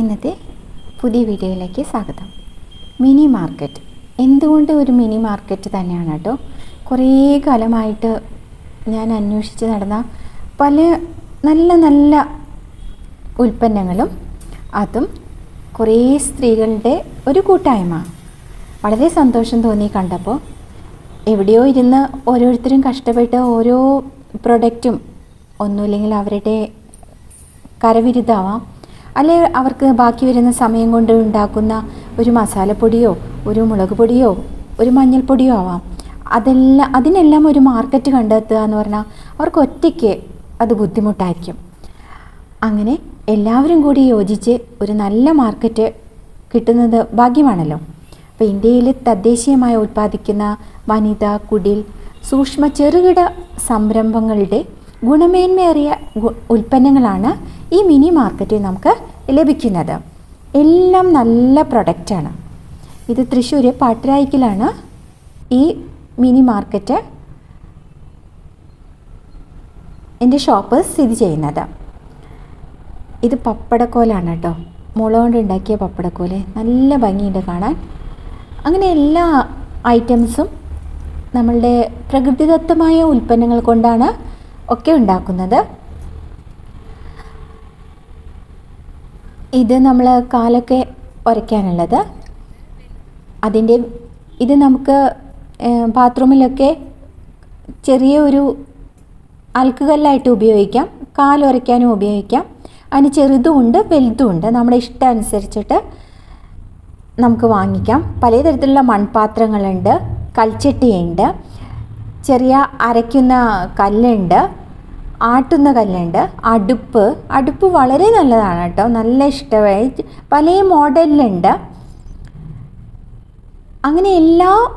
ഇന്നത്തെ പുതിയ വീഡിയോയിലേക്ക് സ്വാഗതം. Mini market. എന്തുകൊണ്ട് ഒരു മിനി മാർക്കറ്റ് തന്നെയാണ് കേട്ടോ? കുറേ കാലമായിട്ട് ഞാൻ അന്വേഷിച്ച് നടന്ന പല നല്ല നല്ല ഉൽപ്പന്നങ്ങളും അതും കുറേ സ്ത്രീകളുടെ ഒരു കൂട്ടായ്മ. വളരെ സന്തോഷം തോന്നി കണ്ടപ്പോൾ. എവിടെയോ ഇരുന്ന് ഓരോരുത്തരും കഷ്ടപ്പെട്ട് ഓരോ പ്രൊഡക്റ്റും ഒന്നുമില്ലെങ്കിൽ അവരുടെ കരവിരുതാവാം. അല്ലെ അവർക്ക് ബാക്കി വരുന്ന സമയം കൊണ്ട് ഉണ്ടാക്കുന്ന ഒരു മസാലപ്പൊടിയോ ഒരു മുളക് പൊടിയോ ഒരു മഞ്ഞൾപ്പൊടിയോ ആവാം. അതെല്ലാം അതിനെല്ലാം ഒരു മാർക്കറ്റ് കണ്ടെത്തുക എന്ന് പറഞ്ഞാൽ അവർക്ക് ഒറ്റയ്ക്ക് അത് ബുദ്ധിമുട്ടായിരിക്കും. അങ്ങനെ എല്ലാവരും കൂടി യോജിച്ച് ഒരു നല്ല മാർക്കറ്റ് കിട്ടുന്നത് ഭാഗ്യമാണല്ലോ. അപ്പോൾ ഇന്ത്യയിൽ തദ്ദേശീയമായി ഉൽപ്പാദിക്കുന്ന വനിത കുടിൽ സൂക്ഷ്മ ചെറുകിട സംരംഭങ്ങളുടെ ഗുണമേന്മയേറിയ ഉൽപ്പന്നങ്ങളാണ് ഈ മിനി മാർക്കറ്റിൽ നമുക്ക് ലഭിക്കുന്നത്. എല്ലാം നല്ല പ്രൊഡക്റ്റാണ് ഇത് തൃശ്ശൂർ പാട്ടരായിക്കലാണ് ഈ മിനി മാർക്കറ്റ് എന്റെ ഷോപ്പ് സ്ഥിതി ചെയ്യുന്നത്. ഇത് പപ്പടക്കോലാണ് കേട്ടോ. മുള കൊണ്ട് ഉണ്ടാക്കിയ പപ്പടക്കോൽ. നല്ല ഭംഗിയുണ്ട് കാണാൻ. അങ്ങനെ എല്ലാ ഐറ്റംസും നമ്മളുടെ പ്രകൃതിദത്തമായ ഉൽപ്പന്നങ്ങൾ കൊണ്ടാണ് ഒക്കെ ഉണ്ടാക്കുന്നത്. ഇത് നമ്മൾ കാലൊക്കെ ഉരയ്ക്കാനുള്ളത് അതിന്റെ ഇത് നമുക്ക് ബാത്റൂമിലൊക്കെ ചെറിയ ഒരു അൽക്കുകല്ലായിട്ട് ഉപയോഗിക്കാം. കാലുരയ്ക്കാനും ഉപയോഗിക്കാം. അതിന് ചെറുതുമുണ്ട് വലുതുമുണ്ട് നമ്മുടെ ഇഷ്ടം അനുസരിച്ചിട്ട് നമുക്ക് വാങ്ങിക്കാം. പലതരത്തിലുള്ള മൺപാത്രങ്ങളുണ്ട് കൽച്ചട്ടിയുണ്ട് ചെറിയ അരയ്ക്കുന്ന കല്ലുണ്ട്. ആട്ടുന്ന കല്ലുണ്ട്. അടുപ്പ്. അടുപ്പ് വളരെ നല്ലതാണ് കേട്ടോ. നല്ല ഇഷ്ടമായി. പല മോഡലിലുണ്ട്. അങ്ങനെ എല്ലാ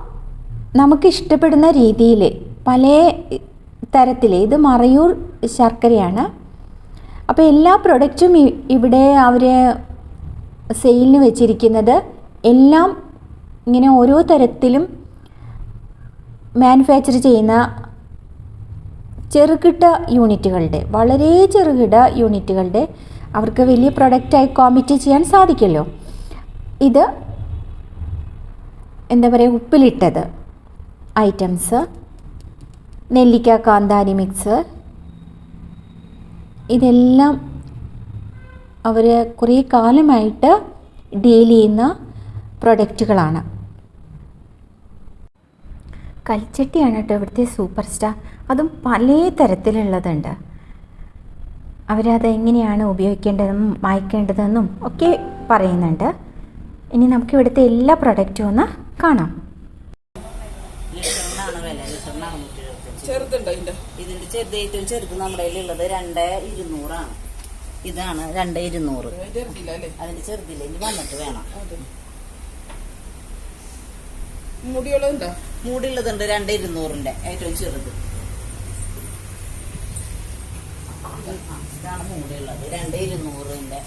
നമുക്ക് ഇഷ്ടപ്പെടുന്ന രീതിയിൽ പല തരത്തിൽ ഇത് മറയൂർ ശർക്കരയാണ്. അപ്പോൾ എല്ലാ പ്രൊഡക്റ്റും ഇവിടെ അവർ സെയിലിന് വെച്ചിരിക്കുന്നത് എല്ലാം ഇങ്ങനെ ഓരോ തരത്തിലും മാനുഫാക്ചർ ചെയ്യുന്ന ചെറുകിട യൂണിറ്റുകളുടെ വളരെ ചെറുകിട യൂണിറ്റുകളുടെ അവർക്ക് വലിയ പ്രൊഡക്റ്റായി കോമിറ്റ് ചെയ്യാൻ സാധിക്കുമല്ലോ ഇത് എന്താ പറയുക ഉപ്പിലിട്ടത്. ഐറ്റംസ് നെല്ലിക്ക കാന്താരി മിക്സ് ഇതെല്ലാം അവർ കുറേ കാലമായിട്ട് ഡീൽ ചെയ്യുന്ന പ്രൊഡക്റ്റുകളാണ് കൽച്ചട്ടിയാണ് കേട്ടോ ഇവിടുത്തെ സൂപ്പർ സ്റ്റാർ അതും പല തരത്തിലുള്ളതുണ്ട്. അവരത് എങ്ങനെയാണ് ഉപയോഗിക്കേണ്ടതെന്നും വായിക്കേണ്ടതെന്നും ഒക്കെ പറയുന്നുണ്ട്. ഇനി നമുക്ക് ഇവിടുത്തെ എല്ലാ പ്രൊഡക്റ്റും ഒന്ന് കാണാം. ഇതിന്റെ? ചെറുത് ഏറ്റവും ചെറുത് നമ്മുടെ കയ്യിലുള്ളത് രണ്ട് ഇരുന്നൂറാണ്. ഇതാണ് രണ്ട് ഇരുന്നൂറ്. ചെറുതില്ല അല്ലേ? അതിന്റെ ചെറുതില്ല. ഇനി വന്നിട്ട് വേണം. മുടിയുള്ളതുണ്ടോ? മൂടിയുള്ളതുണ്ട് രണ്ട് ഇരുന്നൂറിന്റെ. ഏറ്റവും ചെറുത്. ആ, ഇതാണ് മൂടിയുള്ളത്. രണ്ട് ഇരുന്നൂറിന്റെ.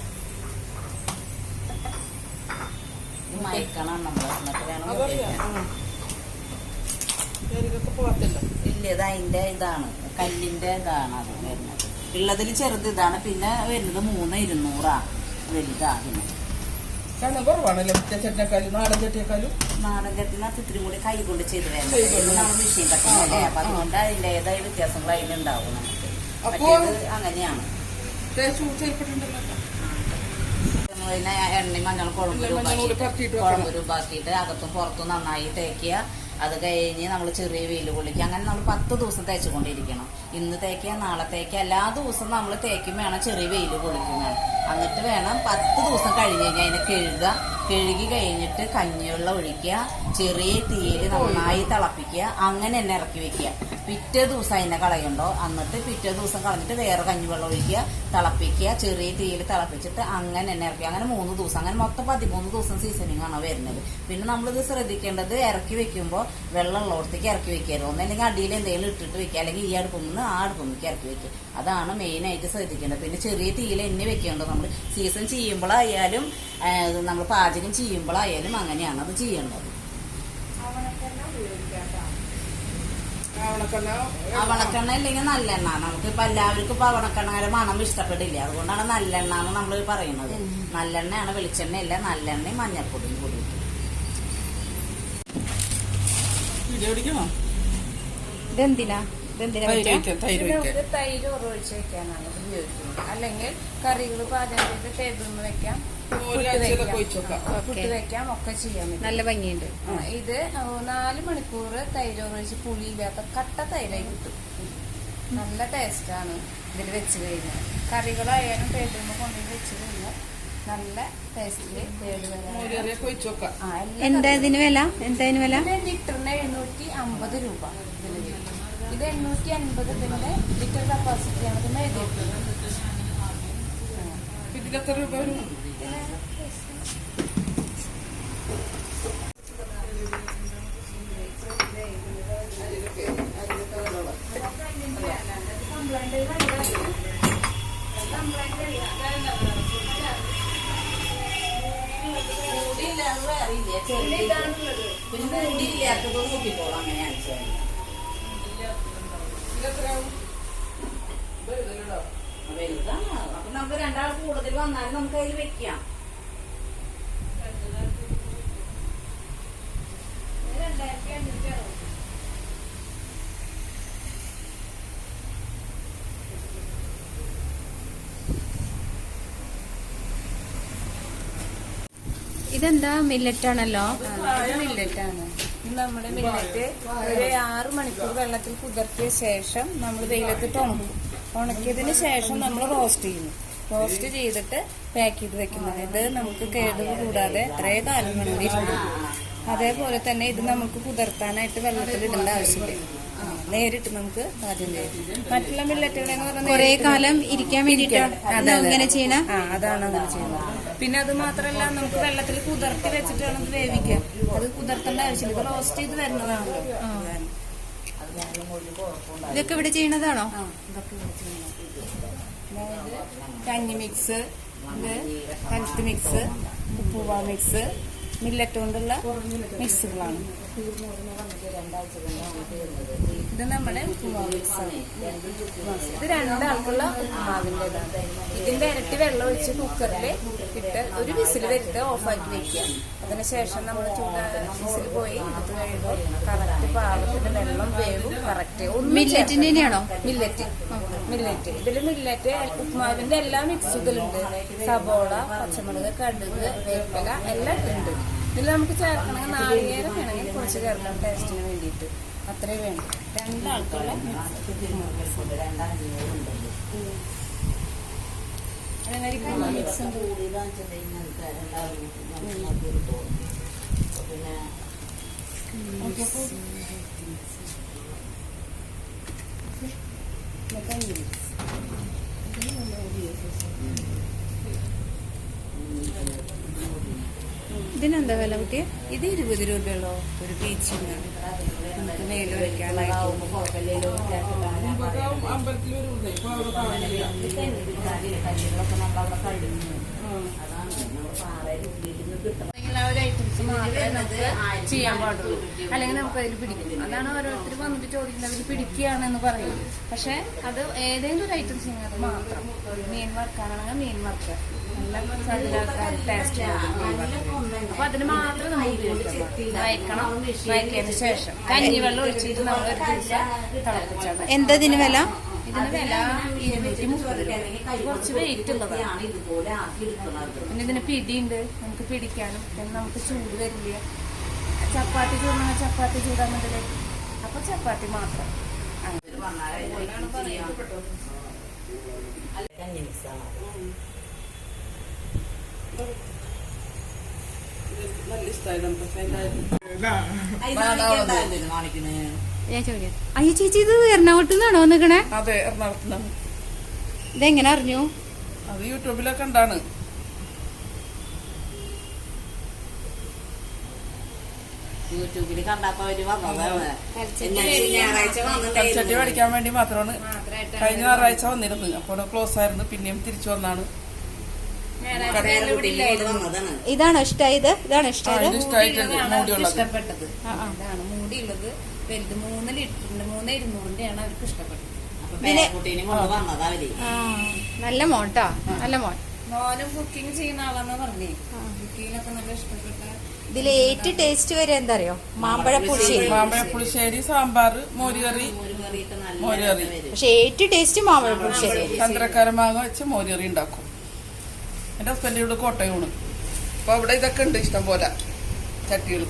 ഇത് മയക്കണം നമ്മൾ ഇല്ല ഇത് അതിന്റെ ഇതാണ്. കല്ലിന്റെ ഇതാണ് അത് വരുന്നത്. ഉള്ളതിൽ ചെറുത് ഇതാണ്. പിന്നെ വരുന്നത് മൂന്ന് ഇരുന്നൂറാ. വലുതാകുന്നത് കണ്ണം കുറവാണല്ലേ നാടൻ നാടൻ ഇത്തിരി കൂടി കൈ കൊണ്ട് ചെയ്ത് വേണം. നമ്മൾ മെഷീൻ കട്ടുന്നല്ലേ അപ്പൊ അതുകൊണ്ട് അതിന്റെതായ വ്യത്യാസങ്ങൾ അതിലുണ്ടാവും നമുക്ക് അങ്ങനെയാണ്. എണ്ണ മഞ്ഞൾ കുഴമ്പ് രൂപാക്കിയിട്ട് അകത്തും പുറത്തും നന്നായി തേക്കുക. അത് കഴിഞ്ഞ് നമ്മൾ ചെറിയ വെയിൽ കൊള്ളിക്കുക. അങ്ങനെ നമ്മൾ പത്ത് ദിവസം തേച്ചുകൊണ്ടിരിക്കണം. ഇന്ന് തേക്കുക നാളെ തേക്കുക. എല്ലാ ദിവസവും നമ്മൾ തേക്കും വേണം ചെറിയ വെയിൽ കൊള്ളിക്കും വേണം എന്നിട്ട് വേണം പത്ത് ദിവസം കഴിഞ്ഞ് കഴിഞ്ഞാൽ അതിനെ കഴുകുക. കഴുകി കഴിഞ്ഞിട്ട് കഞ്ഞിവെള്ളം ഒഴിക്കുക. ചെറിയ തീയിൽ നന്നായി തിളപ്പിക്കുക. അങ്ങനെ തന്നെ ഇറക്കി വെക്കുക. പിറ്റേ ദിവസം അതിനെ കളയുണ്ടോ? എന്നിട്ട് പിറ്റേ ദിവസം കളഞ്ഞിട്ട് വേറെ കഞ്ഞിവെള്ളം ഒഴിക്കുക തിളപ്പിക്കുക. ചെറിയ തീയിൽ തിളപ്പിച്ചിട്ട് അങ്ങനെ തന്നെ ഇറക്കുക. അങ്ങനെ മൂന്ന് ദിവസം. അങ്ങനെ മൊത്തം പതിമൂന്ന് ദിവസം സീസണിങ് ആണ് വരുന്നത്. പിന്നെ നമ്മളിത് ശ്രദ്ധിക്കേണ്ടത് ഇറക്കി വെക്കുമ്പോൾ വെള്ളം ഉള്ളടത്തേക്ക് ഇറക്കി വെക്കരുത്. ഒന്നല്ലെങ്കിൽ അടിയിൽ എന്തെങ്കിലും ഇട്ടിട്ട് വെക്കുക. അല്ലെങ്കിൽ ഈ അടുപ്പിൽ നിന്ന് ആ അടുപ്പിലേക്ക് ഇറക്കി വെക്കുക. അതാണ് മെയിൻ ആയിട്ട് ശ്രദ്ധിക്കേണ്ടത്. പിന്നെ ചെറിയ തീയിൽ എണ്ണി വെക്കേണ്ടത്. നമ്മൾ സീസൺ ചെയ്യുമ്പോഴായാലും നമ്മൾ പാചകം ചെയ്യുമ്പോഴായാലും അങ്ങനെയാണ് അത് ചെയ്യേണ്ടത്. അവണക്കെണ്ണ ഇല്ലെങ്കിൽ നല്ലെണ്ണ. നമുക്ക് ഇപ്പൊ എല്ലാവർക്കും ഇപ്പൊ അവണക്കെണ്ണയുടെ മണം ഇഷ്ടപ്പെടില്ല? അതുകൊണ്ടാണ് നല്ലെണ്ണ എന്ന് നമ്മൾ പറയുന്നത്. നല്ലെണ്ണയാണ് വെളിച്ചെണ്ണയില്ല നല്ലെണ്ണയും മഞ്ഞൾപ്പൊടിയും കൂടി. ഇതെന്തിനാ? തൈര് ഇത് ഉറവൊഴിച്ച് വെക്കാനാണ് ഉപയോഗിക്കുന്നത്. അല്ലെങ്കിൽ കറികൾ പാചകം ചെയ്ത് ടേബിളിൽ വെക്കാം. പുട്ട് വെക്കാം. ഒക്കെ ചെയ്യാൻ പറ്റും. നല്ല ഭംഗിയുണ്ട്. ഇത് നാല് മണിക്കൂർ തൈര് ഉറവിച്ച് പുളിയില്ലാത്ത കട്ട തൈരായി കിട്ടും. നല്ല ടേസ്റ്റാണ് ഇതിൽ വെച്ച് കഴിഞ്ഞാൽ. കറികളായാലും ടേബിളിൽ കൊണ്ടുപോയി വെച്ച് കഴിഞ്ഞാൽ നല്ല ടേസ്റ്റിൽ എന്താ ഇതിന് വില? എന്താ ഇതിന് വില? ഇതിന് ലിറ്ററിന് എഴുന്നൂറ്റി അമ്പത് രൂപ ഇതിന് വരും. ഇത് എണ്ണൂറ്റി അൻപത് ഇതിന്റെ ലിറ്റർ കപ്പാസിറ്റി ആണ് ഇതിന് എഴുതിയിട്ടുള്ളത് ഇതിന് എത്ര രൂപ വരും കൂടിയില്ലാതെ വേറെ ഇല്ല ചെറുത് പിന്നെ കൂടിയില്ലാത്തത് നോക്കിക്കോളാം അങ്ങനെയാണ് ചെയ്യുന്നത് വലുതാണ് അപ്പൊ നമുക്ക് കൂടുതൽ വന്നാലും നമുക്ക് അതിൽ വെക്കാം. ഇതെന്താ? മില്ലറ്റ് ആണല്ലോ. മില്ലറ്റ് ആണ്. ഇത് നമ്മുടെ മില്ലറ്റ് ഒരു ആറ് മണിക്കൂർ വെള്ളത്തിൽ കുതിർത്തിയ ശേഷം നമ്മൾ വെയിലത്തിട്ട് ഉണക്കും. ഉണക്കിയതിന് ശേഷം നമ്മൾ റോസ്റ്റ് ചെയ്യുന്നു. റോസ്റ്റ് ചെയ്തിട്ട് പാക്ക് ചെയ്ത് വെക്കുന്നത്. ഇത് നമുക്ക് കേടുകൾ കൂടാതെ എത്രേ കാലം വേണമെങ്കിൽ അതേപോലെ തന്നെ ഇത് നമുക്ക് കുതിർത്താനായിട്ട് വെള്ളത്തിൽ ഇടേണ്ട ആവശ്യമില്ല. നേരിട്ട് നമുക്ക് ആദ്യം ചെയ്യാം മറ്റുള്ള മില്ലറ്റുകളെന്ന് പറഞ്ഞാൽ കൊറേ കാലം ഇരിക്കാൻ വേണ്ടിട്ടാണ് അതെ. ചെയ്യണ? ആ അതാണ് അങ്ങനെ ചെയ്യുന്നത്. പിന്നെ അത് മാത്രല്ല നമുക്ക് വെള്ളത്തിൽ കുതിർത്തി വെച്ചിട്ട് വേണം ഇത് വേവിക്കാൻ അത് കുതിർത്തേണ്ട ആവശ്യമില്ല. ഇത് റോസ്റ്റ് ചെയ്ത് വരുന്നതാണല്ലോ. ഇതൊക്കെ ഇവിടെ ചെയ്യണതാണോ? ഇതൊക്കെ ഇവിടെ ചെയ്യുന്നത് അതായത് കഞ്ഞി മിക്സ് ഇത് ഹെൽത്ത് മിക്സ് ഉപ്പുവ മിക്സ് മില്ലറ്റ് കൊണ്ടുള്ള മിക്സുകളാണ്. ഇത് നമ്മുടെ ഉപ്പുമാവ് മിക്സ് ഇത് രണ്ടാൾക്കുള്ള ഉപ്പുമാവിന്റെതാണ്. ഇതിന്റെ ഇരട്ടി വെള്ളം ഒഴിച്ച് കുക്കറിൽ ഇട്ട് ഒരു വിസിൽ വരുത്ത് ഓഫാക്കി വെക്കുക. അതിനുശേഷം നമ്മൾ ചൂട് വിസിൽ പോയി എടുത്ത് കഴിയുമ്പോൾ കറക്റ്റ് പാകത്തിന് വെള്ളം വേവും. കറക്റ്റ് മില്ലറ്റിന്റെ മില്ലറ്റ് മില്ലറ്റ്. ഇതിൽ മില്ലറ്റ് ഉപ്മാവിന്റെ എല്ലാ മിക്സുകളുണ്ട് സബോള പച്ചമുളക് കടുക് വേപ്പില എല്ലാം ഉണ്ട്. ഇതിൽ നമുക്ക് ചേർക്കണമെങ്കിൽ നാളികേരം വേണമെങ്കിൽ കുറച്ച് ചേർക്കണം ടേസ്റ്റിന് വേണ്ടിയിട്ട്. അത്രേ വേണം. രണ്ടാൾക്കുള്ള മിക്സും കൂടി പിന്നെ പിന്നെ ഇതിനെന്താ വില കുട്ടിയെ? ഇത് ഇരുപത് രൂപയുള്ളോ? ഒരു ബീച്ചിന് നമുക്ക് മേൽ വയ്ക്കാനായിട്ട് ഒരു ഐറ്റംസ് മാത്രമേ നമുക്ക് ചെയ്യാൻ പാടുള്ളൂ. അല്ലെങ്കിൽ നമുക്ക് അതിൽ പിടിക്കും അതാണ് ഓരോരുത്തർ വന്നിട്ട് ചോദിക്കുന്നത് അവർ പിടിക്കുകയാണെന്ന് പറയും. പക്ഷെ അത് ഏതെങ്കിലും ഒരു ഐറ്റംസ് ഇങ്ങനെ മാത്രം. മീൻ വറുക്കാനാണെങ്കിൽ മീൻ വറുക്കുക നല്ല ടേസ്റ്റ് അപ്പൊ അതിന് മാത്രം നമ്മൾ ഉപയോഗിക്കണം. വയക്കണം. വയക്കിയതിന് ശേഷം. കഞ്ഞിവെള്ളം ഒഴിച്ചിട്ട് നമ്മൾ ഒരു ദിവസം തിളപ്പിച്ചാൽ എന്താ ഇതിന് വില? ഇതിന് വില ഇരുന്നൂറ്റി മുപ്പത് രൂപ. കുറച്ച് വെയിറ്റ് ഉള്ളതാണ് പിന്നെ ഇതിന് പിടിയുണ്ട്. നമുക്ക് പിടിക്കാനും. പിന്നെ നമുക്ക് ചൂട് വരില്ല? ചപ്പാത്തി ചൂടാണ്. ചപ്പാത്തി ചൂടാൻ അപ്പൊ ചപ്പാത്തി മാത്രം. നല്ല ഇഷ്ടമായിരുന്നു പക്ഷെ ഞാൻ ചോദിക്കാം. അയ്യോ ചേച്ചി ഇത് എറണാകുളത്ത് നിന്നാണോ നിക്കണേ അതെ എറണാകുളത്തുനിന്നാണ് ഇതെങ്ങനെ അറിഞ്ഞു? അത് യൂട്യൂബിലൊക്കെ ഉണ്ടാണ് യൂട്യൂബിൽ കണ്ടപ്പോ അവർ പഠിക്കാൻ വേണ്ടി മാത്രമാണ്. കഴിഞ്ഞ ഞായറാഴ്ച വന്നിരുന്നു അപ്പോൾ ക്ലോസ് ആയിരുന്നു. പിന്നെയും തിരിച്ചു വന്നാണ്. ഇതാണോ ഇഷ്ടായത്? ഇതാണ് മൂടിയുള്ളത്. ഇഷ്ടപ്പെട്ടത് ഇതാണ് മൂടിയുള്ളത്. വലുത് മൂന്ന് ലിറ്ററിന്റെ മൂന്ന് ഇരുന്നൂറിന്റെയാണ് അവർക്ക് ഇഷ്ടപ്പെട്ടത്. നല്ല മോട്ടോ. നല്ല മോൻ. മോനും കുക്കിംഗ് ചെയ്യുന്ന ആളാന്ന് പറഞ്ഞേ. കുക്കിങ്ങിനൊക്കെ നല്ല ഇഷ്ടപ്പെട്ട ഇതിൽ ഏറ്റവും ടേസ്റ്റ് വരെ എന്താ അറിയോ മാമ്പഴ പുളിശ്ശേരി. മാമ്പഴ പുളിശ്ശേരി സാമ്പാർ മോരുകറി. മോരുകറി. പക്ഷെ ഏറ്റ് ടേസ്റ്റ് മാമ്പഴ പുളിശ്ശേരി. ചന്ദ്രക്കാരമാങ്ങ വെച്ച് മോരുകറി ഉണ്ടാക്കും. എന്റെ ഹസ്ബൻഡ് ഇവിടെ കോട്ടയമാണ്. അപ്പൊ അവിടെ ഇതൊക്കെ ഉണ്ട് ഇഷ്ടം പോലെ ചട്ടികൾ.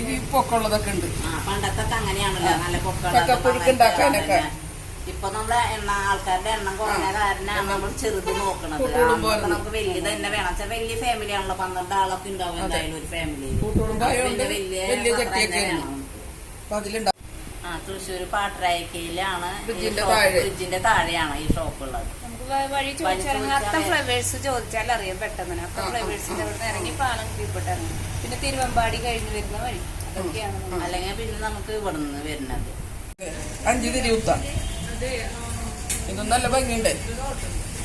ഇനി പൊക്കമുള്ളതൊക്കെ ഉണ്ട്. പണ്ടത്തെ അങ്ങനെയാണല്ലോ നല്ല ഉണ്ടാക്കാനൊക്കെ. ഇപ്പൊ നമ്മളെ എണ്ണ ആൾക്കാരുടെ എണ്ണം കുറഞ്ഞ കാരണമാണ് നമ്മൾ ചെറുത് നോക്കണത്. കൂട്ടുകുടുംബം നമുക്ക് വലിയ തന്നെ വേണം. വെച്ചാൽ വലിയ ഫാമിലി ആണല്ലോ. പന്ത്രണ്ട് ആളൊക്കെ ഉണ്ടാവും എന്തായാലും ഒരു ഫാമിലി ആ തൃശ്ശൂർ പാട്ടരായക്കയിലാണ് ബ്രിഡ്ജിന്റെ. ബ്രിഡ്ജിന്റെ താഴെയാണ് ഈ ഷോപ്പ് ഉള്ളത്. വഴി ചോദിച്ചാൽ അത്ത ഫ്ലവേഴ്സ് ചോദിച്ചാൽ അറിയാം പെട്ടെന്ന്. അത്ത ഫ്ലവേഴ്സിന്റെ അവിടെ ഇറങ്ങി പാലം കീഴ്പ്പെട്ട് ഇറങ്ങി പിന്നെ തിരുവമ്പാടി കഴിഞ്ഞ് വരുന്ന വഴി. അതൊക്കെയാണ് അല്ലെങ്കിൽ പിന്നെ നമുക്ക് ഇവിടെ നിന്ന് വരുന്നത്. അഞ്ച് തിരി കുത്ത ഇത് നല്ല ഭംഗിയുണ്ട്.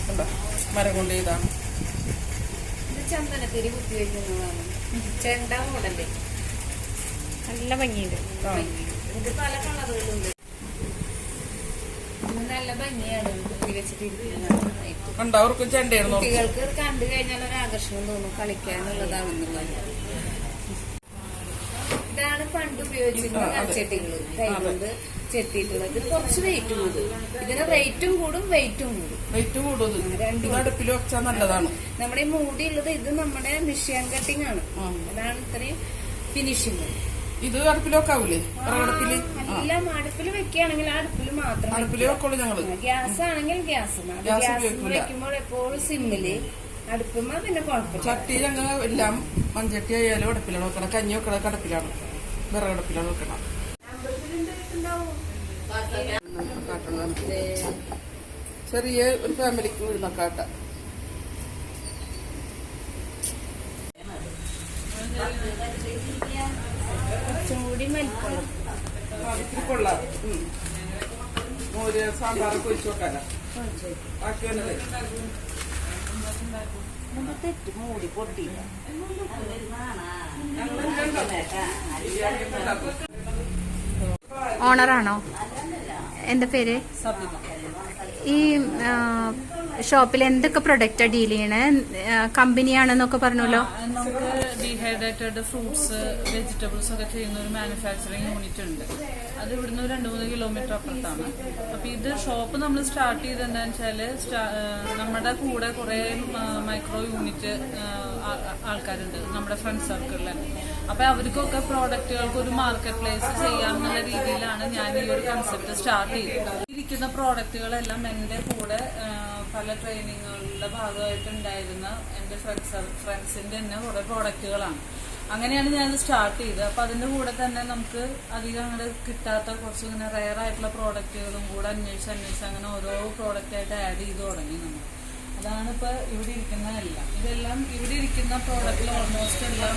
കണ്ടോ? മരം കൊണ്ട് ചെയ്താണ് ചന്ദനത്തിരി കുത്തി വയ്ക്കുന്നതാണ് ചെണ്ട മോഡല്ലേ നല്ല ഭംഗിയുണ്ട്. ഇത് പല കളറുകളുണ്ട്. നല്ല ഭംഗിയാണ്. വെച്ചിട്ടിരിക്കുന്നത്. കുട്ടികൾക്ക് കണ്ടു കഴിഞ്ഞാൽ ഒരു ആകർഷണം തോന്നും കളിക്കാനുള്ളതാണെന്നുള്ളത്. ഇതാണ് പണ്ട് ഉപയോഗിച്ചിരുന്ന. കൽച്ചട്ടികൾ കൈകൊണ്ട് ചെത്തിയിട്ടുള്ളത്. ഇത് കുറച്ച് വെയിറ്റ് കൂടും. ഇതിന് റേറ്റും കൂടും വെയിറ്റും കൂടും. വെയിറ്റ് കൂടും അടുപ്പിൽ വെച്ചാൽ നല്ലതാണ്. നമ്മുടെ ഈ മൂടിയുള്ളത് ഇത് നമ്മുടെ മിഷ്യൻ കട്ടിംഗ് ആണ്. അതാണ് ഇത്രയും ഫിനിഷിങ് ഇത് അടുപ്പിലൊക്കെ വെക്കാവൂലേ? വിറകടുപ്പിൽ അടുപ്പിൽ വെക്കുകയാണെങ്കിൽ ആ അടുപ്പിൽ മാത്രം അടുപ്പിൽ വെക്കുള്ളൂ ഞങ്ങൾ. ഗ്യാസ് ആണെങ്കിൽ ഗ്യാസ് ഗ്യാസ് വെക്കുമ്പോൾ എപ്പോഴും സിമ്മിൽ അടുപ്പുമ്പോ പിന്നെ കുഴപ്പമില്ല. ചട്ടി ഞങ്ങൾ എല്ലാം മൺചട്ടി ആയാലും അടുപ്പിലാണ് വെക്കണം കഞ്ഞി വെക്കണത് അടുപ്പിലാണ്. വിറകടുപ്പിലാണ് വെക്കണം. ചെറിയ ഒരു ഫാമിലിക്ക് വീഴുന്ന കാട്ട കുറച്ചും കൂടി വലിപ്പമുള്ള ഇത്തിരി കൊള്ളാം. ഉം. മോര് സാമ്പാറൊക്കെ ഒഴിച്ചു വെക്കാല ബാക്കി വന്നത് നമുക്ക് തെറ്റ്? മൂടി പൊട്ടിയില്ല. ഓണറാണോ? എന്താ പേര്? ഈ ഷോപ്പിൽ എന്തൊക്കെ പ്രൊഡക്റ്റാ ഡീൽ ചെയ്യണേ? കമ്പനിയാണെന്നൊക്കെ പറഞ്ഞല്ലോ നമുക്ക് ഡീഹൈഡ്രേറ്റഡ് ഫ്രൂട്ട്സ് വെജിറ്റബിൾസ് ഒക്കെ ചെയ്യുന്ന ഒരു മാനുഫാക്ചറിങ് യൂണിറ്റ് ഉണ്ട്. അത് ഇവിടുന്ന് ഒരു രണ്ട് മൂന്ന് കിലോമീറ്റർ അപ്പുറത്താണ്. അപ്പൊ ഇത് ഷോപ്പ് നമ്മൾ സ്റ്റാർട്ട് ചെയ്ത് എന്താണെന്ന് വെച്ചാൽ സ്റ്റാ- ആ, നമ്മുടെ കൂടെ കുറെ മൈക്രോ യൂണിറ്റ് ആൾക്കാരുണ്ട്. നമ്മുടെ ഫ്രണ്ട് സർക്കിളിൽ അപ്പൊ അവർക്കൊക്കെ പ്രോഡക്റ്റുകൾക്ക് ഒരു മാർക്കറ്റ് പ്ലേസ് ചെയ്യാമെന്നുള്ള രീതിയിലാണ് ഞാൻ ഈ ഒരു കൺസെപ്റ്റ് സ്റ്റാർട്ട് ചെയ്തത് ഇരിക്കുന്ന പ്രോഡക്റ്റുകളെല്ലാം എന്റെ കൂടെ പല ട്രെയിനിങ്ങുകളുടെ ഭാഗമായിട്ട് ഉണ്ടായിരുന്ന എന്റെ ഫ്രണ്ട്സ് ഫ്രണ്ട്സിന്റെ തന്നെ കുറേ പ്രോഡക്റ്റുകളാണ് അങ്ങനെയാണ് ഞാൻ സ്റ്റാർട്ട് ചെയ്തത്. അപ്പം അതിന്റെ കൂടെ തന്നെ നമുക്ക് അധികം അങ്ങനെ കിട്ടാത്ത കുറച്ച് ഇങ്ങനെ റയർ ആയിട്ടുള്ള പ്രോഡക്റ്റുകളും കൂടെ അന്വേഷിച്ച് അന്വേഷിച്ച് അങ്ങനെ ഓരോ പ്രോഡക്റ്റായിട്ട് ആഡ് ചെയ്ത് തുടങ്ങി നമ്മൾ. അതാണ് ഇപ്പൊ ഇവിടെ ഇരിക്കുന്നതെല്ലാം ഇതെല്ലാം ഇവിടെ ഇരിക്കുന്ന പ്രോഡക്റ്റിൽ ഓൾമോസ്റ്റ് എല്ലാം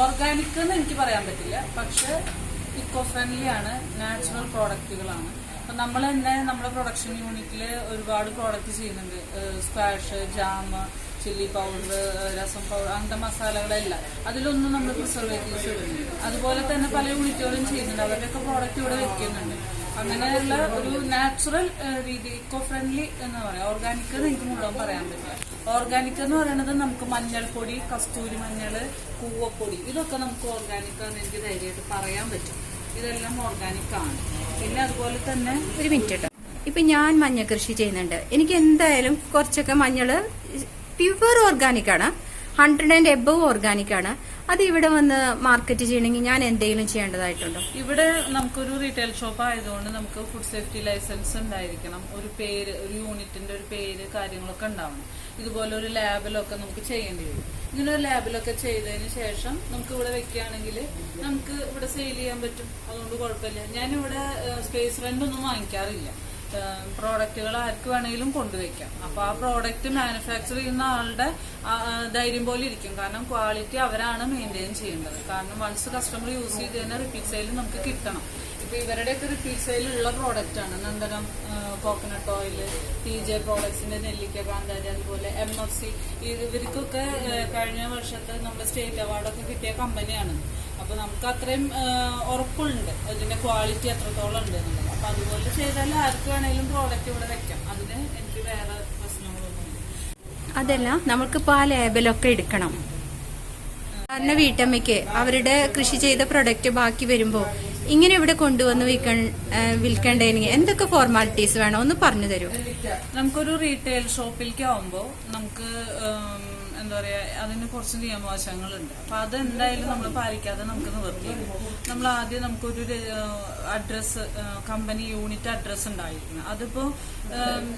ഓർഗാനിക് എന്ന് എനിക്ക് പറയാൻ പറ്റില്ല. പക്ഷെ ഇക്കോ ഫ്രണ്ട്ലി ആണ് നാച്ചുറൽ പ്രോഡക്റ്റുകളാണ് അപ്പൊ നമ്മൾ തന്നെ നമ്മുടെ പ്രൊഡക്ഷൻ യൂണിറ്റിൽ ഒരുപാട് പ്രോഡക്റ്റ് ചെയ്യുന്നുണ്ട്. Squash jam chilli powder rasam powder അങ്ങനത്തെ മസാലകളെല്ലാം. അതിലൊന്നും നമ്മൾ പ്രിസർവേറ്റീവ്സ് ഇടുന്നുണ്ട് അതുപോലെ തന്നെ പല യൂണിറ്റുകളും ചെയ്യുന്നുണ്ട്. അവരുടെയൊക്കെ പ്രോഡക്റ്റ് ഇവിടെ വെക്കുന്നുണ്ട്. അങ്ങനെയുള്ള ഒരു നാച്ചുറൽ രീതി ഇക്കോ ഫ്രണ്ട്ലി എന്ന് പറയാം. ഓർഗാനിക് എനിക്ക് മുഴുവൻ പറയാൻ പറ്റില്ല. ഓർഗാനിക് എന്ന് പറയുന്നത് നമുക്ക് മഞ്ഞൾപ്പൊടി കസ്തൂരി മഞ്ഞൾ കൂവപ്പൊടി ഇതൊക്കെ നമുക്ക് ഓർഗാനിക് എന്ന് എനിക്ക് ധൈര്യമായിട്ട് പറയാൻ പറ്റും. ഇതെല്ലാം ഓർഗാനിക് ആണ്. പിന്നെ അതുപോലെ തന്നെ ഒരു മിനിറ്റ് കേട്ടോ ഇപ്പൊ ഞാൻ മഞ്ഞ കൃഷി ചെയ്യുന്നുണ്ട്. എനിക്ക് എന്തായാലും കുറച്ചൊക്കെ മഞ്ഞൾ പ്യുവർ ഓർഗാനിക് ആണ്. ഹൺഡ്രഡ് ആൻഡ് എബവ് ഓർഗാനിക് ആണ്. അത് ഇവിടെ വന്ന് മാർക്കറ്റ് ചെയ്യണമെങ്കിൽ ഞാൻ എന്തെങ്കിലും ചെയ്യേണ്ടതായിട്ടുണ്ടോ. ഇവിടെ നമുക്കൊരു റീറ്റെയിൽ ഷോപ്പ് ആയതുകൊണ്ട് നമുക്ക് ഫുഡ് സേഫ്റ്റി ലൈസൻസ് ഉണ്ടായിരിക്കണം. ഒരു പേര് ഒരു യൂണിറ്റിന്റെ ഒരു പേര് കാര്യങ്ങളൊക്കെ ഉണ്ടാവണം. ഇതുപോലെ ഒരു ലാബിലൊക്കെ നമുക്ക് ചെയ്യേണ്ടി വരും. ഇങ്ങനെ ഒരു ലാബിലൊക്കെ ചെയ്തതിന് ശേഷം നമുക്ക് ഇവിടെ വെക്കുകയാണെങ്കിൽ നമുക്ക് ഇവിടെ സെയിൽ ചെയ്യാൻ പറ്റും. അതുകൊണ്ട് കുഴപ്പമില്ല. ഞാനിവിടെ സ്പേസ് റെന്റ് ഒന്നും വാങ്ങിക്കാറില്ല. പ്രോഡക്റ്റുകൾ ആർക്ക് വേണമെങ്കിലും കൊണ്ടുവയ്ക്കാം. അപ്പൊ ആ പ്രോഡക്റ്റ് മാനുഫാക്ചർ ചെയ്യുന്ന ആളുടെ ധൈര്യം പോലെ ഇരിക്കും. കാരണം ക്വാളിറ്റി അവരാണ് മെയിന്റെയിൻ ചെയ്യേണ്ടത്. കാരണം വൺസ് കസ്റ്റമർ യൂസ് ചെയ്ത് തന്നെ റിപ്പീറ്റ് സെയിൽ നമുക്ക് കിട്ടണം. ഇപ്പൊ ഇവരുടെയൊക്കെ റിപ്പീറ്റ് സെയിൽ ഉള്ള പ്രോഡക്റ്റ് ആണ്. Nandanam coconut oil T J പ്രോഡക്ട്സിന്റെ നെല്ലിക്ക കാന്താരി അതുപോലെ എം എഫ് സി ഇവർക്കൊക്കെ കഴിഞ്ഞ വർഷത്തെ നമ്മുടെ സ്റ്റേറ്റ് അവാർഡൊക്കെ കിട്ടിയ കമ്പനിയാണ് അപ്പൊ നമുക്ക് അത്രയും ഉറപ്പുണ്ട്. അതിന്റെ ക്വാളിറ്റി എത്രത്തോളം ഉണ്ട് എന്നുള്ളത്. അപ്പൊ അതുപോലെ ചെയ്താൽ ആർക്ക് വേണേലും പ്രോഡക്റ്റ് ഇവിടെ വെക്കാം. അതിന് എനിക്ക് വേറെ പ്രശ്നങ്ങളൊന്നുമില്ല അതല്ല നമുക്കിപ്പോ ആ ലേബലൊക്കെ എടുക്കണം. സാധാരണ വീട്ടമ്മയ്ക്ക് അവരുടെ കൃഷി ചെയ്ത പ്രൊഡക്റ്റ് ബാക്കി വരുമ്പോൾ ഇങ്ങനെ ഇവിടെ കൊണ്ടുവന്ന് വിൽക്കൺ വിൽക്കേണ്ടതിന് എന്തൊക്കെ ഫോർമാലിറ്റീസ് വേണം? ഒന്ന് പറഞ്ഞു തരൂ. നമുക്കൊരു റീറ്റെയിൽ ഷോപ്പിലേക്ക് ആവുമ്പോൾ നമുക്ക് എന്താ പറയാ അതിന് കുറച്ച് നിയമവശങ്ങളുണ്ട്. അപ്പൊ അത് എന്തായാലും നമ്മൾ പാലിക്കാതെ നമുക്ക് നിവർത്തിയില്ല നമ്മൾ ആദ്യം നമുക്കൊരു അഡ്രസ് കമ്പനി യൂണിറ്റ് അഡ്രസ് ഉണ്ടായിരിക്കണം. അതിപ്പോ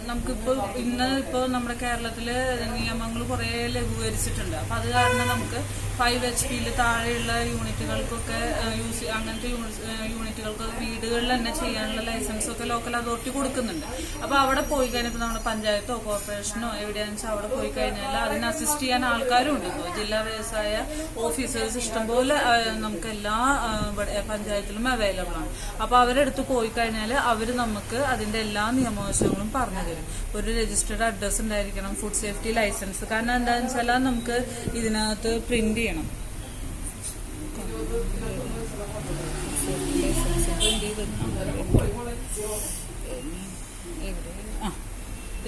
നമുക്കിപ്പോ ഇന്ന് ഇപ്പോ നമ്മുടെ കേരളത്തിൽ നിയമങ്ങൾ കുറെ ലഘൂകരിച്ചിട്ടുണ്ട്. അപ്പൊ അത് കാരണം നമുക്ക് ഫൈവ് എച്ച് പിയിൽ താഴെയുള്ള യൂണിറ്റുകൾക്കൊക്കെ യൂസ് അങ്ങനത്തെ യൂണിറ്റുകൾക്ക് വീടുകളിൽ തന്നെ ചെയ്യാനുള്ള ലൈസൻസ് ഒക്കെ ലോക്കൽ അതോറിറ്റി കൊടുക്കുന്നുണ്ട്. അപ്പൊ അവിടെ പോയി കഴിഞ്ഞപ്പോൾ നമ്മുടെ പഞ്ചായത്തോ കോർപ്പറേഷനോ എവിടെയാണെന്ന് വെച്ചാൽ അവിടെ പോയി കഴിഞ്ഞാൽ അതിന് അസിസ്റ്റ് ചെയ്യാൻ ആൾക്കാരും ഉണ്ട് ഇപ്പോൾ ജില്ലാ വ്യവസായ ഓഫീസേഴ്സ് ഇഷ്ടംപോലെ നമുക്ക് എല്ലാ പഞ്ചായത്തിലും അവൈലബിൾ ആണ്. അപ്പൊ അവരെടുത്ത് പോയി കഴിഞ്ഞാൽ അവർ നമുക്ക് അതിന്റെ എല്ലാ നിയമവശങ്ങളും പറഞ്ഞു തരും. ഒരു രജിസ്റ്റേർഡ് അഡ്രസ്സ് ഉണ്ടായിരിക്കണം ഫുഡ് സേഫ്റ്റി ലൈസൻസ് കാരണം എന്താണെന്ന് വെച്ചാൽ നമുക്ക് ഇതിനകത്ത് പ്രിന്റ് ചെയ്യണം.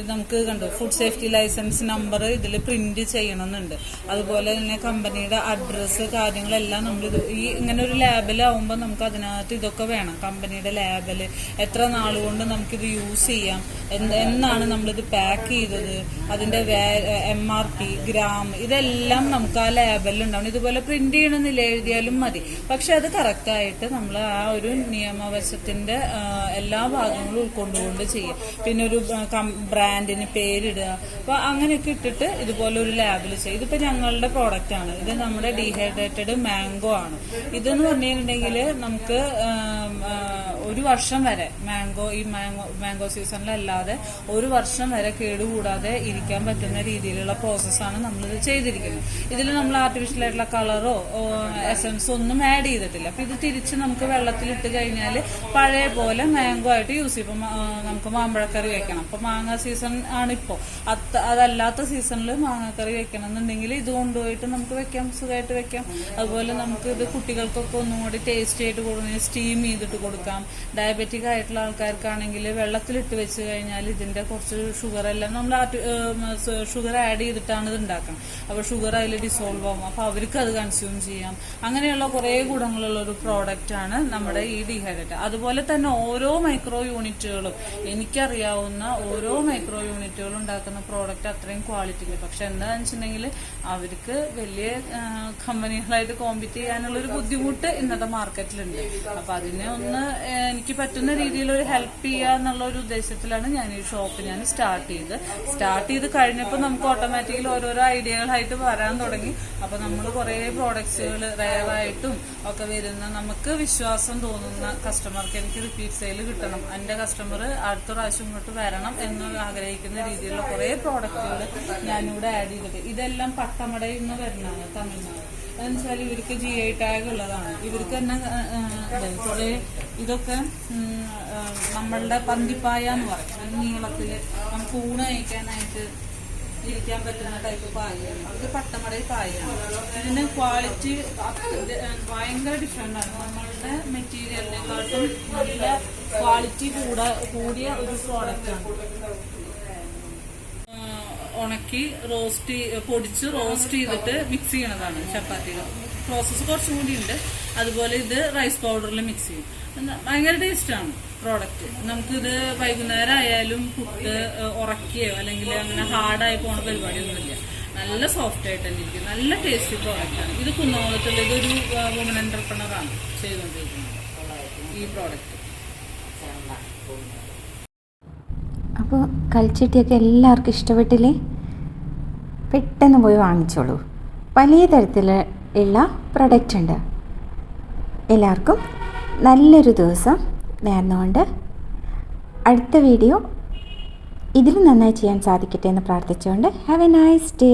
ഇത് നമുക്ക് കണ്ടു? ഫുഡ് സേഫ്റ്റി ലൈസൻസ് നമ്പർ ഇതിൽ പ്രിന്റ് ചെയ്യണമെന്നുണ്ട്. അതുപോലെ തന്നെ കമ്പനിയുടെ അഡ്രസ്സ് കാര്യങ്ങളെല്ലാം നമ്മൾ ഈ ഇങ്ങനെ ഒരു ലാബിലാവുമ്പോൾ നമുക്ക് അതിനകത്ത് ഇതൊക്കെ വേണം. കമ്പനിയുടെ ലാബിൽ എത്ര നാളുകൊണ്ട് നമുക്കിത് യൂസ് ചെയ്യാം എന്നാണ് നമ്മളിത് പാക്ക് ചെയ്തത് അതിന്റെ എം ആർ പി ഗ്രാം ഇതെല്ലാം നമുക്ക് ആ ലാബിൽ ഉണ്ടാവണം. ഇതുപോലെ പ്രിന്റ് ചെയ്യണമെന്നില്ല എഴുതിയാലും മതി. പക്ഷെ അത് കറക്റ്റായിട്ട് നമ്മൾ ആ ഒരു നിയമവശത്തിന്റെ എല്ലാ ഭാഗങ്ങളും ഉൾക്കൊണ്ടുകൊണ്ട് ചെയ്യും. പിന്നെ ഒരു ബ്രാൻഡിന് പേരിടുക. അപ്പൊ അങ്ങനെയൊക്കെ ഇട്ടിട്ട് ഇതുപോലെ ഒരു ലാബിൽ ചെയ്യും. ഇതിപ്പോ ഞങ്ങളുടെ പ്രോഡക്റ്റ് ആണ്. ഇത് നമ്മുടെ ഡീഹൈഡ്രേറ്റഡ് മാംഗോ ആണ്. ഇതെന്ന് പറഞ്ഞിട്ടുണ്ടെങ്കിൽ നമുക്ക് ഒരു വർഷം വരെ മാംഗോ ഈ മാംഗോ മാംഗോ സീസണിലല്ലാതെ ഒരു വർഷം വരെ കേടുകൂടാതെ ഇരിക്കാൻ പറ്റുന്ന രീതിയിലുള്ള പ്രോസസ്സാണ് നമ്മളിത് ചെയ്തിരിക്കുന്നത്. ഇതിൽ നമ്മൾ ആർട്ടിഫിഷ്യൽ ആയിട്ടുള്ള കളറോ എസൻസോ ഒന്നും ആഡ് ചെയ്തിട്ടില്ല. അപ്പൊ ഇത് തിരിച്ച് നമുക്ക് വെള്ളത്തിലിട്ട് കഴിഞ്ഞാൽ പഴയ പോലെ മാംഗോ ആയിട്ട് യൂസ് ചെയ്യും. ഇപ്പം നമുക്ക് മാമ്പഴക്കറി വെക്കണം. അപ്പൊ മാങ്ങ സീസൺ ആണിപ്പോ. അത് അതല്ലാത്ത സീസണിൽ മാങ്ങാക്കറി വെക്കണം എന്നുണ്ടെങ്കിൽ ഇത് കൊണ്ടുപോയിട്ട് നമുക്ക് വെക്കാം സുഖമായിട്ട് വെക്കാം. അതുപോലെ നമുക്ക് ഇത് കുട്ടികൾക്കൊക്കെ ഒന്നും കൂടി ടേസ്റ്റി ആയിട്ട് കൊടുക്കുന്ന സ്റ്റീം ചെയ്തിട്ട് കൊടുക്കാം. ഡയബറ്റിക് ആയിട്ടുള്ള ആൾക്കാർക്കാണെങ്കിൽ വെള്ളത്തിലിട്ട് വെച്ച് കഴിഞ്ഞാൽ ഇതിന്റെ കുറച്ച് ഷുഗർ എല്ലാം നമ്മൾ ഷുഗർ ആഡ് ചെയ്തിട്ടാണ് ഇത് ഉണ്ടാക്കണം അപ്പൊ ഷുഗർ അതിൽ ഡിസോൾവ് ആകും അപ്പൊ അവർക്ക് അത് കൺസ്യൂം ചെയ്യാം. അങ്ങനെയുള്ള കുറെ ഗുണങ്ങളുള്ള ഒരു പ്രോഡക്റ്റ് ആണ് നമ്മുടെ ഈ ഡിഹൈഡ്രേറ്റ് അതുപോലെ തന്നെ ഓരോ മൈക്രോ യൂണിറ്റുകളും എനിക്കറിയാവുന്ന ഓരോ മൈക്രോ യൂണിറ്റുകളും ഉണ്ടാക്കുന്ന പ്രോഡക്റ്റ് അത്രയും ക്വാളിറ്റി ഇല്ല പക്ഷെ എന്താണെന്ന് വെച്ചിട്ടുണ്ടെങ്കിൽ അവർക്ക് വലിയ കമ്പനികളായിട്ട് കോമ്പീറ്റ് ചെയ്യാനുള്ള ഒരു ബുദ്ധിമുട്ട് ഇന്നത്തെ മാർക്കറ്റിലുണ്ട് അപ്പൊ അതിനെ ഒന്ന് എനിക്ക് പറ്റുന്ന രീതിയിൽ ഒരു ഹെൽപ്പ് ചെയ്യുക എന്നുള്ള ഒരു ഉദ്ദേശത്തിലാണ് ഞാൻ ഈ ഷോപ്പ് ഞാൻ സ്റ്റാർട്ട് ചെയ്ത് സ്റ്റാർട്ട് ചെയ്ത് കഴിഞ്ഞപ്പോൾ നമുക്ക് ഓട്ടോമാറ്റിക്കലി ഓരോരോ ഐഡിയകളായിട്ട് വരാൻ തുടങ്ങി. അപ്പൊ നമ്മൾ കുറേ പ്രോഡക്ട്സുകൾ റയറായിട്ടും ഒക്കെ വരുന്ന നമുക്ക് വിശ്വാസം തോന്നുന്ന കസ്റ്റമർക്ക് എനിക്ക് റിപ്പീറ്റ് സെയിൽ കിട്ടണം. എന്റെ കസ്റ്റമർ അടുത്ത പ്രാവശ്യം ഇങ്ങോട്ട് വരണം എന്ന് ആഗ്രഹിക്കുന്ന രീതിയിലുള്ള കുറേ പ്രോഡക്റ്റുകൾ ഞാനിവിടെ ആഡ് ചെയ്തിട്ട്. ഇതെല്ലാം പട്ടമടയിൽ നിന്ന് വരുന്നതാണ് തമിഴ്നാട്. എന്നുവെച്ചാൽ ഇവർക്ക് ജി ഐ ടാഗ് ഉള്ളതാണ്. ഇവർക്ക് തന്നെ കുറെ ഇതൊക്കെ നമ്മളുടെ പന്തിപ്പായ എന്ന് പറയും. നീളത്തിൽ നമുക്ക് ഊണ് കഴിക്കാനായിട്ട് ഇരിക്കാൻ പറ്റുന്ന ടൈപ്പ് പായയാണ്. അത് പട്ടമടയിൽ പായയാണ്. ഇതിന് ക്വാളിറ്റി ഭയങ്കര ഡിഫറെന്റ് ആണ്. നമ്മളുടെ മെറ്റീരിയലിനെക്കാട്ടും നല്ല ക്വാളിറ്റി കൂട കൂടിയ ഒരു പ്രോഡക്റ്റ് ആണ്. ഉണക്കി റോസ്റ്റ് പൊടിച്ച് റോസ്റ്റ് ചെയ്തിട്ട് മിക്സ് ചെയ്യണതാണ് ചപ്പാത്തികൾ. പ്രോസസ്സ് കുറച്ചും കൂടി ഉണ്ട്. അതുപോലെ ഇത് റൈസ് പൗഡറിൽ മിക്സ് ചെയ്യും. ഭയങ്കര ടേസ്റ്റാണ് പ്രോഡക്റ്റ് നമുക്കിത് വൈകുന്നേരം ആയാലും പുട്ട് ഉറക്കിയോ അല്ലെങ്കിൽ അങ്ങനെ ഹാർഡായി പോണ പരിപാടിയൊന്നുമില്ല. നല്ല സോഫ്റ്റ് ആയിട്ട് തന്നെ ഇരിക്കും. നല്ല ടേസ്റ്റി പ്രോഡക്റ്റ് ആണ്. ഇത് കുന്നോളത്തുള്ള ഇതൊരു വുമൺ എന്റർപ്രണറാണ് ചെയ്തുകൊണ്ടിരിക്കുന്നത് ഈ പ്രോഡക്റ്റ് അപ്പോൾ കൽച്ചട്ടിയൊക്കെ എല്ലാവർക്കും ഇഷ്ടപ്പെട്ടില്ലേ? പെട്ടെന്ന് പോയി വാങ്ങിച്ചോളൂ. വലിയ തരത്തിലുള്ള പ്രൊഡക്റ്റ് ഉണ്ട്. എല്ലാവർക്കും നല്ലൊരു ദിവസം നേർന്നുകൊണ്ട് അടുത്ത വീഡിയോ ഇതിലും നന്നായി ചെയ്യാൻ സാധിക്കട്ടെ എന്ന് പ്രാർത്ഥിച്ചുകൊണ്ട് ഹാവ് എ നൈസ് ഡേ